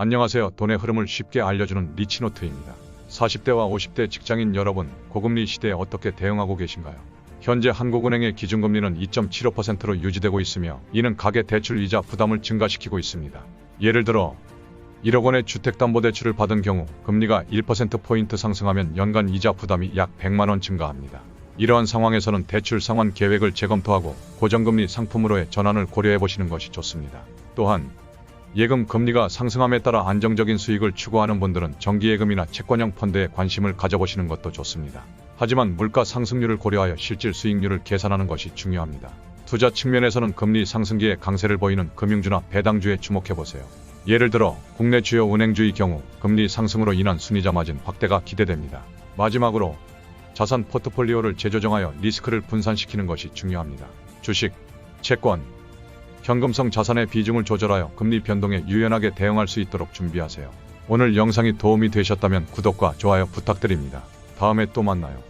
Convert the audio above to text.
안녕하세요. 돈의 흐름을 쉽게 알려주는 리치노트입니다. 40대와 50대 직장인 여러분, 고금리 시대에 어떻게 대응하고 계신가요? 현재 한국은행의 기준금리는 2.75%로 유지되고 있으며 이는 가계 대출 이자 부담을 증가시키고 있습니다. 예를 들어 1억 원의 주택담보대출을 받은 경우 금리가 1%포인트 상승하면 연간 이자 부담이 약 100만 원 증가합니다. 이러한 상황에서는 대출 상환 계획을 재검토하고 고정금리 상품으로의 전환을 고려해 보시는 것이 좋습니다. 또한 예금 금리가 상승함에 따라 안정적인 수익을 추구하는 분들은 정기예금이나 채권형 펀드에 관심을 가져보시는 것도 좋습니다. 하지만 물가 상승률을 고려하여 실질 수익률을 계산하는 것이 중요합니다. 투자 측면에서는 금리 상승기에 강세를 보이는 금융주나 배당주에 주목해 보세요. 예를 들어 국내 주요 은행주의 경우 금리 상승으로 인한 순이자 마진 확대가 기대됩니다. 마지막으로 자산 포트폴리오를 재조정하여 리스크를 분산시키는 것이 중요합니다. 주식, 채권, 현금성 자산의 비중을 조절하여 금리 변동에 유연하게 대응할 수 있도록 준비하세요. 오늘 영상이 도움이 되셨다면 구독과 좋아요 부탁드립니다. 다음에 또 만나요.